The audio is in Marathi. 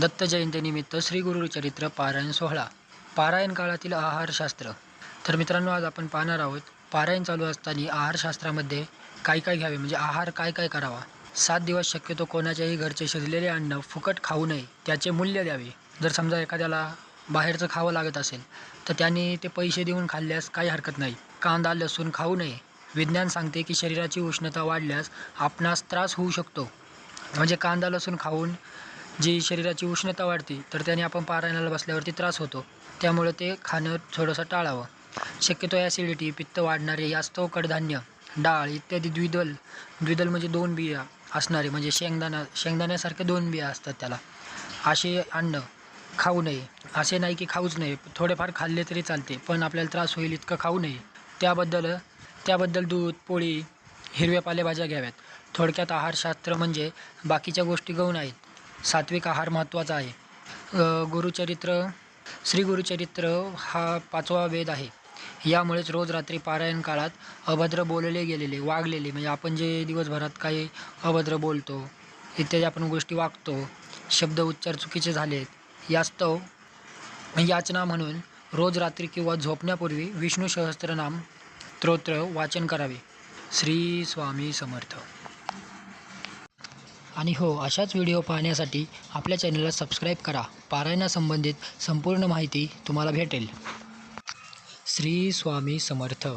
दत्त जयंतीनिमित्त श्री गुरुचरित्र पारायण सोहळा पारायण काळातील आहारशास्त्र तर मित्रांनो आज आपण पाहणार आहोत पारायण चालू असताना आहारशास्त्रामध्ये काय काय घ्यावे? म्हणजे आहार काय काय करावा? सात दिवस शक्यतो कोणाच्याही घरचे शिजलेले अन्न फुकट खाऊ नये त्याचे मूल्य द्यावे. जर समजा एखाद्याला बाहेरचं खावं लागत असेल तर त्यांनी ते पैसे देऊन खाल्ल्यास काही हरकत नाही. कांदा लसूण खाऊ नये. विज्ञान सांगते की शरीराची उष्णता वाढल्यास आपणास त्रास होऊ शकतो. म्हणजे कांदा लसूण खाऊन जी शरीराची उष्णता वाढते तर त्याने आपण पारायणाला बसल्यावरती त्रास होतो. त्यामुळे ते खाणं थोडंसं टाळावं. शक्यतो ॲसिडिटी पित्त वाढणारे यास्तव कडधान्य डाळ इत्यादी द्विदल द्विदल म्हणजे दोन बिया असणारे म्हणजे शेंगदाणा शेंगदाण्यासारखे दोन बिया असतात त्याला. असे अन्न खाऊ नये. असे नाही की खाऊच नये. थोडेफार खाल्ले तरी चालते पण आपल्याला त्रास होईल इतकं खाऊ नये. त्याबद्दल त्याबद्दल दूध पोळी हिरव्या पालेभाज्या घ्याव्यात. थोडक्यात आहारशास्त्र म्हणजे बाकीच्या गोष्टी गौण आहेत सात्विक आहार महत्त्वाचा आहे. गुरुचरित्र श्री गुरुचरित्र हा पाचवा वेद आहे. यामुळेच रोज रात्री पारायण काळात अभद्र बोलले गेलेले वागलेले म्हणजे आपण जे दिवसभरात काही अभद्र बोलतो इत्यादी आपण गोष्टी वागतो शब्द उच्चार चुकीचे झालेत यास्तव म्हणजे याचना म्हणून रोज रात्री किंवा झोपण्यापूर्वी विष्णू सहस्त्रनाम स्तोत्र वाचन करावे. श्री स्वामी समर्थ. आणि हो अशाच व्हिडिओ पाहण्यासाठी आपल्या चॅनलला सबस्क्राईब करा. पारायणासंबंधित संपूर्ण माहिती तुम्हाला भेटेल. श्री स्वामी समर्थ.